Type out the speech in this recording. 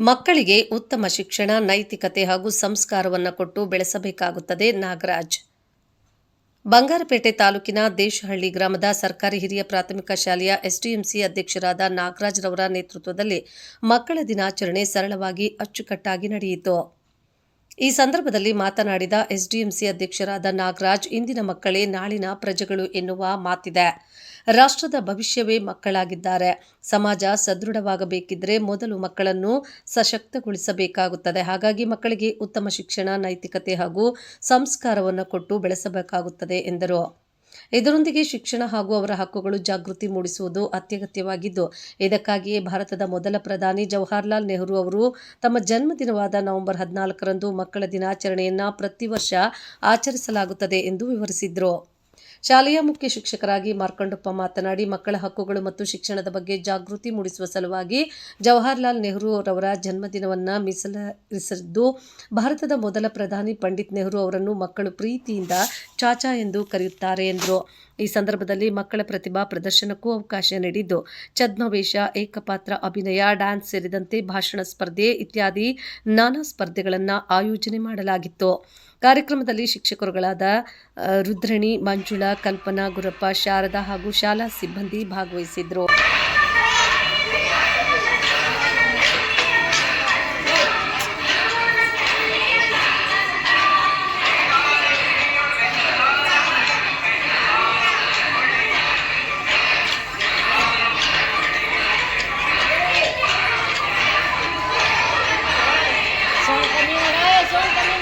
ಮಕ್ಕಳಿಗೆ ಉತ್ತಮ ಶಿಕ್ಷಣ, ನೈತಿಕತೆ ಹಾಗೂ ಸಂಸ್ಕಾರವನ್ನು ಕೊಟ್ಟು ಬೆಳೆಸಬೇಕಾಗುತ್ತದೆ ನಾಗರಾಜ್. ಬಂಗಾರಪೇಟೆ ತಾಲೂಕಿನ ದೇಶಹಳ್ಳಿ ಗ್ರಾಮದ ಸರ್ಕಾರಿ ಹಿರಿಯ ಪ್ರಾಥಮಿಕ ಶಾಲೆಯ ಎಸ್ಡಿಎಂಸಿ ಅಧ್ಯಕ್ಷರಾದ ನಾಗರಾಜ್ರವರ ನೇತೃತ್ವದಲ್ಲಿ ಮಕ್ಕಳ ದಿನಾಚರಣೆ ಸರಳವಾಗಿ ಅಚ್ಚುಕಟ್ಟಾಗಿ ನಡೆಯಿತು. ಈ ಸಂದರ್ಭದಲ್ಲಿ ಮಾತನಾಡಿದ ಎಸ್ಡಿಎಂಸಿ ಅಧ್ಯಕ್ಷರಾದ ನಾಗರಾಜ್, ಇಂದಿನ ಮಕ್ಕಳೇ ನಾಳಿನ ಪ್ರಜೆಗಳು ಎನ್ನುವ ಮಾತಿದೆ. ರಾಷ್ಟ್ರದ ಭವಿಷ್ಯವೇ ಮಕ್ಕಳಾಗಿದ್ದಾರೆ. ಸಮಾಜ ಸದೃಢವಾಗಬೇಕಿದ್ರೆ ಮೊದಲು ಮಕ್ಕಳನ್ನು ಸಶಕ್ತಗೊಳಿಸಬೇಕಾಗುತ್ತದೆ. ಹಾಗಾಗಿ ಮಕ್ಕಳಿಗೆ ಉತ್ತಮ ಶಿಕ್ಷಣ, ನೈತಿಕತೆ ಹಾಗೂ ಸಂಸ್ಕಾರವನ್ನು ಕೊಟ್ಟು ಬೆಳೆಸಬೇಕಾಗುತ್ತದೆ ಎಂದರು. ಇದರೊಂದಿಗೆ ಶಿಕ್ಷಣ ಹಾಗೂ ಅವರ ಹಕ್ಕುಗಳು ಜಾಗೃತಿ ಮೂಡಿಸುವುದು ಅತ್ಯಗತ್ಯವಾಗಿದ್ದು, ಇದಕ್ಕಾಗಿಯೇ ಭಾರತದ ಮೊದಲ ಪ್ರಧಾನಿ ಜವಾಹರ್ಲಾಲ್ ನೆಹರು ಅವರು ತಮ್ಮ ಜನ್ಮದಿನವಾದ ನವೆಂಬರ್ ಹದಿನಾಲ್ಕರಂದು ಮಕ್ಕಳ ದಿನಾಚರಣೆಯನ್ನು ಪ್ರತಿ ವರ್ಷ ಆಚರಿಸಲಾಗುತ್ತದೆ ಎಂದು ವಿವರಿಸಿದರು. ಶಾಲೆಯ ಮುಖ್ಯ ಶಿಕ್ಷಕರಾಗಿ ಮಾರ್ಕಂಡಪ್ಪ ಮಾತನಾಡಿ, ಮಕ್ಕಳ ಹಕ್ಕುಗಳು ಮತ್ತು ಶಿಕ್ಷಣದ ಬಗ್ಗೆ ಜಾಗೃತಿ ಮೂಡಿಸುವ ಸಲುವಾಗಿ ಜವಾಹರ್ಲಾಲ್ ನೆಹರು ಅವರ ಜನ್ಮದಿನವನ್ನು ಮೀಸಲಿಸಿದ್ದು ಭಾರತದ ಮೊದಲ ಪ್ರಧಾನಿ ಪಂಡಿತ್ ನೆಹರು ಅವರನ್ನು ಮಕ್ಕಳು ಪ್ರೀತಿಯಿಂದ ಚಾಚಾ ಎಂದು ಕರೆಯುತ್ತಾರೆ ಎಂದರು. ಈ ಸಂದರ್ಭದಲ್ಲಿ ಮಕ್ಕಳ ಪ್ರತಿಭಾ ಪ್ರದರ್ಶನಕ್ಕೂ ಅವಕಾಶ ನೀಡಿದ್ದು. ಛದ್ಮವೇಷ, ಏಕಪಾತ್ರ ಅಭಿನಯ, ಡ್ಯಾನ್ಸ್ ಸೇರಿದಂತೆ ಭಾಷಣ ಸ್ಪರ್ಧೆ ಇತ್ಯಾದಿ ನಾನಾ ಸ್ಪರ್ಧೆಗಳನ್ನು ಆಯೋಜನೆ ಮಾಡಲಾಗಿತ್ತು. ಕಾರ್ಯಕ್ರಮದಲ್ಲಿ ಶಿಕ್ಷಕರುಗಳಾದ ರುದ್ರಣಿ, ಮಂಜುಳಾ, ಕಲ್ಪನಾ, ಗುರಪ್ಪ, ಶಾರದಾ ಹಾಗೂ ಶಾಲಾ ಸಿಬ್ಬಂದಿ ಭಾಗವಹಿಸಿದ್ರು. corazón también.